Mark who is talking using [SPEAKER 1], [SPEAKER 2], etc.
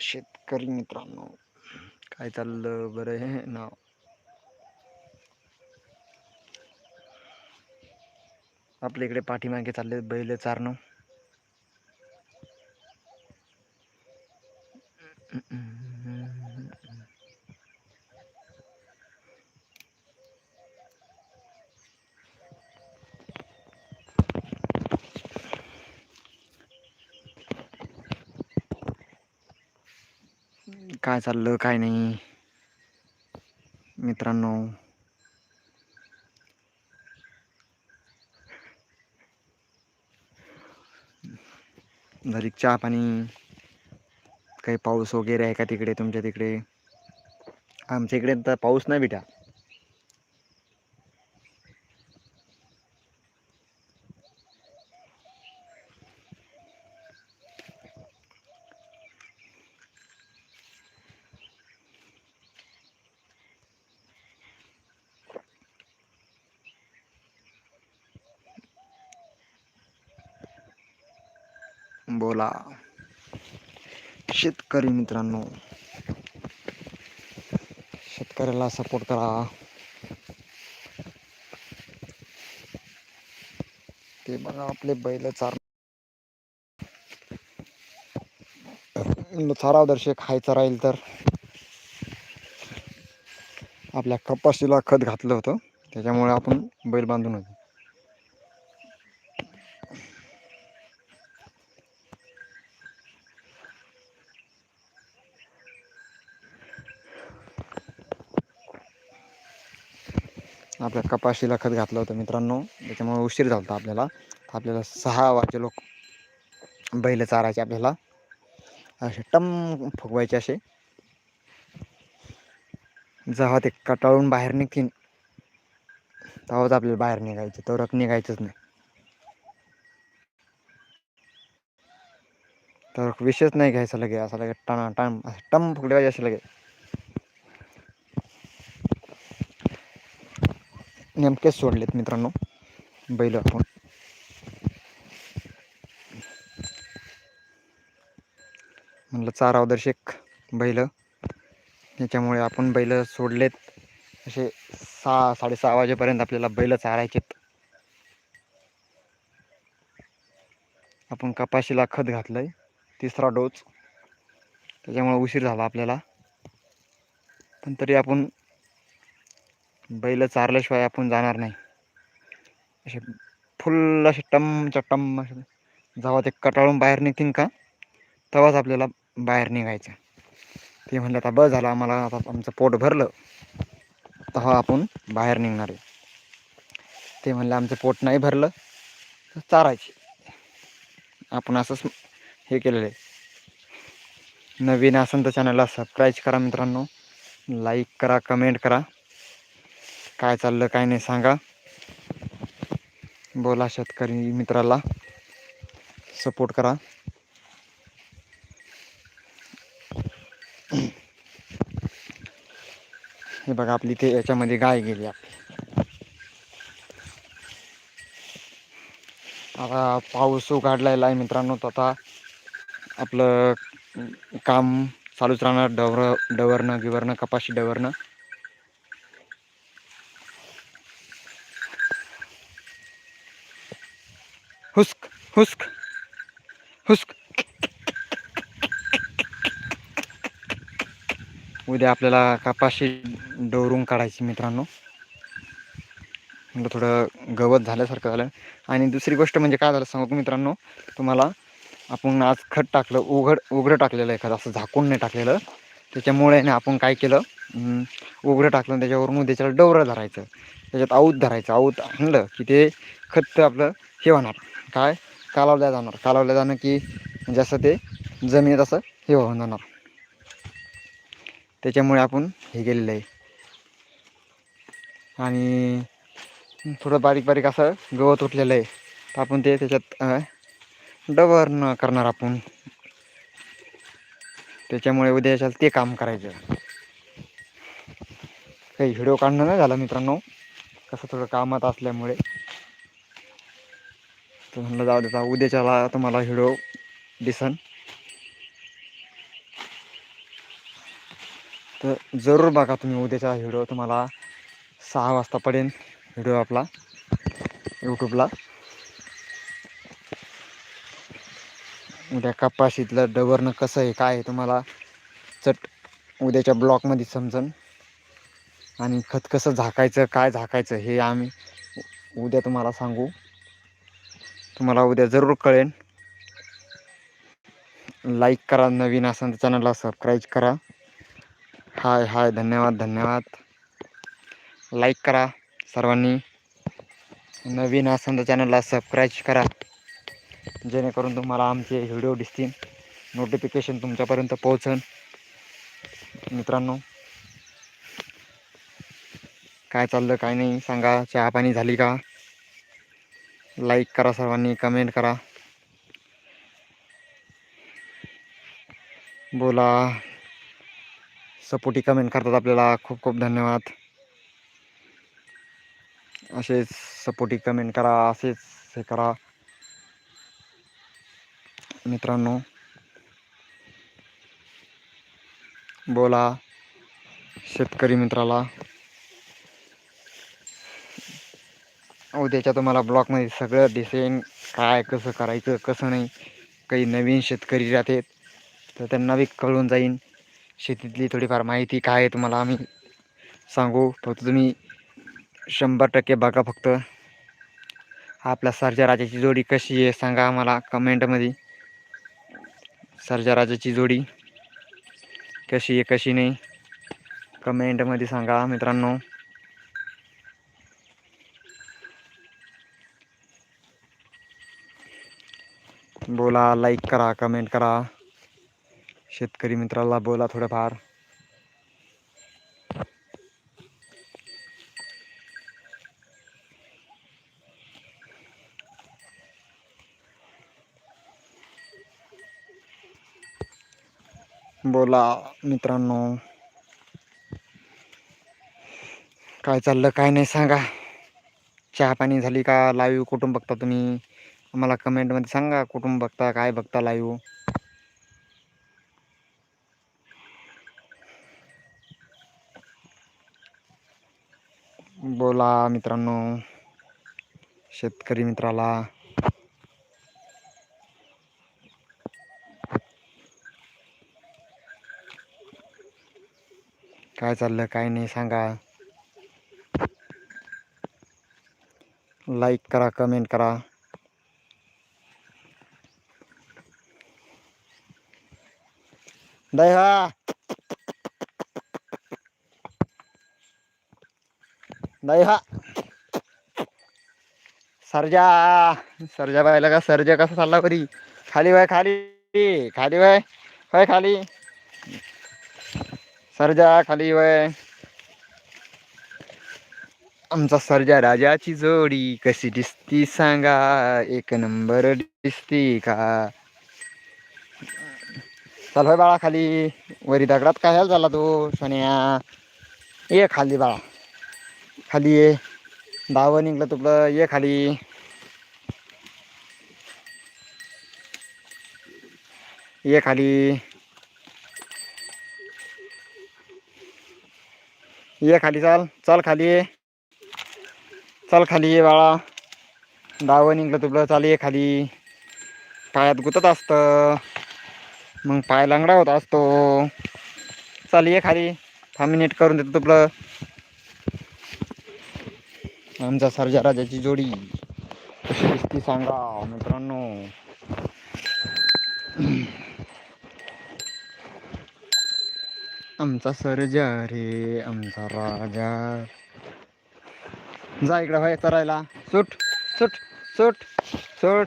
[SPEAKER 1] शेतकरी मित्रांनो. काय चाललं बरं आहे ना आपल्या इकडे पाठीमागे चालले बैल चारणं काय चाललं काय नाही. मित्रांनो. झाली चहा पाणी काही पाऊस वगैरे आहे का तिकडे तुमच्या तिकडे? आमच्या इकडे तर पाऊस नाही बेटा. बोला. शेतकरी मित्रांनो शेतकऱ्याला सपोर्ट करा. ते बघा आपले बैल चार चाराव दर्शक खायचा राहील तर. आपल्या कपाशीला खत घातलं होतं त्याच्यामुळे आपण बैल बांधून होतो. आपल्या कपाशीला खत घातलं होतं मित्रांनो. त्याच्यामुळे उशीर झाला होता आपल्याला. आपल्याला सहा वाजे लोक बैल चारायचे आपल्याला. असे टम फुगवायचे असे. जेव्हा ते कटाळून बाहेर निघतील तेव्हाच आपल्याला बाहेर निघायचं. तरक निघायचंच नाही. तर विषयच नाही घ्यायचा लगे असं लगे टाणा टाण असं टम फुगले पाहिजे असे लगे नेमकेच सोडलेत मित्रांनो बैल आपण. म्हणलं चाराव दर्शक बैल त्याच्यामुळे आपण बैल सोडलेत. असे सहा साडेसहा वाजेपर्यंत आपल्याला बैल चारायचेत. आपण कपाशीला खत घातलंय तिसरा डोस. त्याच्यामुळे उशीर झाला आपल्याला. पण तरी आपण बैल चारल्याशिवाय आपण जाणार नाही. असे फुल असे टमच्या टम असे जेव्हा ते कटाळून बाहेर निघतील का तेव्हाच आपल्याला बाहेर निघायचं. ते म्हणलं आता बस झालं आम्हाला आता आमचं पोट भरलं. तेव्हा आपण बाहेर निघणार आहे. ते म्हणलं आमचं पोट नाही भरलं तर चारायचे. आपण असंच हे केलेलं आहे. नवीन असेल तर चॅनलला सबस्क्राईब करा मित्रांनो. लाईक करा कमेंट करा. काय चाललं काय नाही सांगा. बोला शेतकरी मित्राला. सपोर्ट करा. हे बघा आपली ते याच्यामध्ये गाय गेली आपली. आता पाऊस उघडलेला आहे मित्रांनो तर आता आपलं काम चालूच राहणार. डवर डवरणं गिवरणं कपाशी डवरणं. हुस्क हुस्क. हुस्क. उद्या आपल्याला कपाशी डोरून काढायची मित्रांनो. म्हणजे थोडं गवत झाल्यासारखं झालं. आणि दुसरी गोष्ट म्हणजे काय झालं सांगू मित्रांनो? तुम्हाला आपण आज खत टाकलं उघड उघडं टाकलेलं एखादं असं झाकून नाही टाकलेलं. त्याच्यामुळे ना आपण काय केलं उघडं टाकलं आणि त्याच्यावरून त्याच्याला डवरं धरायचं. त्याच्यात आऊत धरायचं. आऊत आणलं की ते खत आपलं हे होणार. काय? कालावल्या जाणार. कालावल्या जाणं की जसं ते जमिनीत असं हे होऊन जाणार. त्याच्यामुळे आपण हे केलेलं आहे. आणि थोडं बारीक बारीक असं गवत उठलेलं आहे. तर आपण ते त्याच्यात डवर न करणार आपण. त्याच्यामुळे उद्या याच्यात ते काम करायचं. काही व्हिडिओ काढणं नाही झालं मित्रांनो. कसं थोडं कामात असल्यामुळे. तर म्हणलं जाऊ देता उद्याच्याला तुम्हाला व्हिडिओ दिसन. तर जरूर बघा तुम्ही उद्याचा व्हिडिओ. तुम्हाला सहा वाजता पडेल व्हिडिओ आपला. यूट्यूबला उद्या कपाशीतलं डवरनं कसं आहे काय आहे तुम्हाला चट उद्याच्या ब्लॉकमध्ये समजन. आणि खत कसं झाकायचं काय झाकायचं हे आम्ही उद्या तुम्हाला सांगू. तुम्हाला उद्या जरूर कळेल लाईक करा नवीन असेल तर चॅनलला सबस्क्राईब करा. हाय हाय धन्यवाद धन्यवाद. लाईक करा सर्वांनी. नवीन असेल तर चॅनलला सबस्क्राईब करा. जेणेकरून तुम्हाला आमचे व्हिडिओ दिसतील. नोटिफिकेशन तुमच्यापर्यंत पोहोचन मित्रांनो काय चाललं काय नाही सांगा चहा पाणी झाली का? लाईक करा सर्वांनी कमेंट करा. बोला. सपोर्टी कमेंट करतात आपल्याला. खूप खूप धन्यवाद. असेच सपोर्टी कमेंट करा असेच हे करा. मित्रांनो. बोला शेतकरी मित्राला. उद्याच्या तुम्हाला ब्लॉकमध्ये सगळं दिसेन काय कसं करायचं कसं नाही. काही नवीन शेतकरी राहतात तर त्यांना बी कळून जाईन. शेतीतली थोडीफार माहिती काय आहे तुम्हाला आम्ही सांगू. फक्त तुम्ही शंभर टक्के बघा फक्त. आपल्या सर्जा राजाची जोडी कशी आहे सांगा आम्हाला कमेंटमध्ये. सरजा राजाची जोडी. कशी आहे कशी नाही? कमेंटमध्ये सांगा मित्रांनो. बोला लाईक करा कमेंट करा. शेतकरी मित्राला बोला थोडंफार. बोला मित्रांनो. काय चाललं काय नाही सांगा. चहा पाणी झाली का लाईव्ह कुठून बघता तुम्ही? आम्हाला कमेंटमध्ये सांगा कुठून बघता काय बघता लाईव्ह बोला मित्रांनो. शेतकरी मित्राला. काय चाललं काय नाही सांगा. लाईक करा कमेंट करा. दया दया सरजा. सरजा बायला का? सरजा कसा चालला कधी खाली वय खाली. खाली वय. वय खाली. सरजा खाली वय. आमचा सर्जा राजाची जोडी कशी दिसती सांगा. एक नंबर दिसती का? चल होय बाळा खाली. वरी दगडात काय झाला तो सोन्या? ये खाली बाळा. खाली ये. दावं निघलं तुपलं ये खाली. ये खाली. ये खाली चाल चल खाली. ये चल खाली ये बाळा. दावं निघलं तुला चाल ये खाली. पायात गुतत असतं. मग पाय लंगडा होत असतो. चाल ये खाली. थांबी नीट करून देतो तुपलं. आमचा सरजा राजाची जोडी. कशी दिसती सांगा मित्रांनो. आमचा सरजा रे आमचा राजा. जा इकडे भाई करायला सुट सुट सुट सुट.